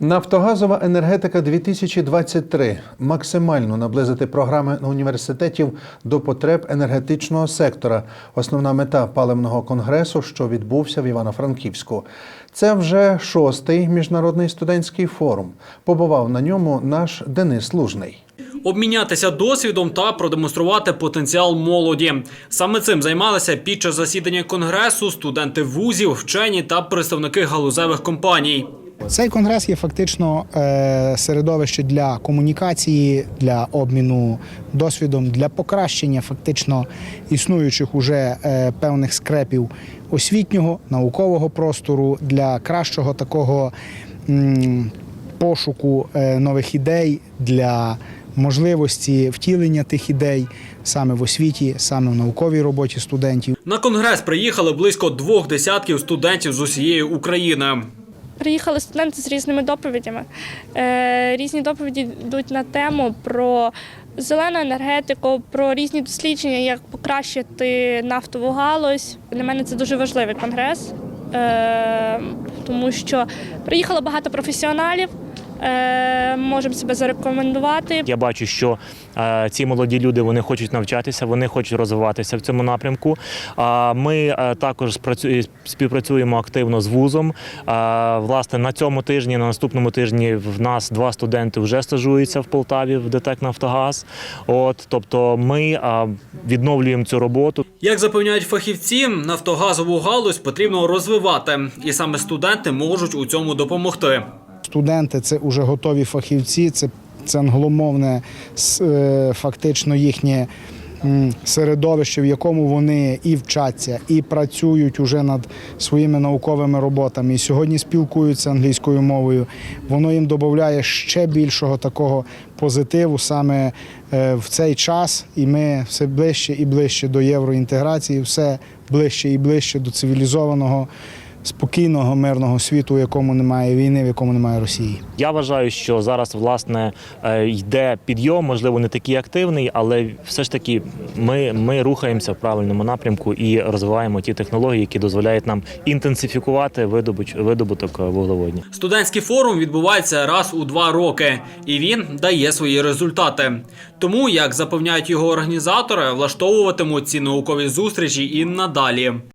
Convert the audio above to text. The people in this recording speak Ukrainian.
Нафтогазова енергетика 2023 максимально наблизити програми університетів до потреб енергетичного сектора. Основна мета паливного конгресу, що відбувся в Івано-Франківську. Це вже шостий міжнародний студентський форум. Побував на ньому наш Денис Лужний. Обмінятися досвідом та продемонструвати потенціал молоді. Саме цим займалися під час засідання конгресу студенти вузів, вчені та представники галузевих компаній. Цей конгрес є фактично е, середовище для комунікації, для обміну досвідом, для покращення фактично існуючих уже е, певних скрепів освітнього, наукового простору, для кращого такого пошуку е, нових ідей, для можливості втілення тих ідей саме в освіті, саме в науковій роботі студентів. На конгрес приїхали близько двох десятків студентів з усієї України. Приїхали студенти з різними доповідями. Е, різні доповіді йдуть на тему про зелену енергетику, про різні дослідження, як покращити нафтову галузь. Для мене це дуже важливий конгрес, е, тому що приїхало багато професіоналів. Е, можемо себе зарекомендувати. Я бачу, що е, ці молоді люди вони хочуть навчатися, вони хочуть розвиватися в цьому напрямку. А ми е, також співпрацюємо активно з вузом. Власне, на цьому тижні, на наступному тижні, в нас два студенти вже стажуються в Полтаві в ДТЕК Нафтогаз. От, тобто, ми відновлюємо цю роботу. Як запевняють фахівці, нафтогазову галузь потрібно розвивати, і саме студенти можуть у цьому допомогти. Студенти це вже готові фахівці, це, це англомовне е, фактично їхнє середовище, в якому вони і вчаться, і працюють уже над своїми науковими роботами. І сьогодні спілкуються англійською мовою. Воно їм додає ще більшого такого позитиву саме е, в цей час. І ми все ближче і ближче до євроінтеграції, все ближче і ближче до цивілізованого. Спокійного мирного світу, у якому немає війни, в якому немає Росії. Я вважаю, що зараз власне е, йде підйом, можливо, не такий активний, але все ж таки ми, ми рухаємося в правильному напрямку і розвиваємо ті технології, які дозволяють нам інтенсифікувати видобуч, видобуток е. Студентський форум відбувається раз у два роки, і він дає свої результати. Тому, як запевняють його організатори, влаштовуватимуть ці наукові зустрічі і надалі.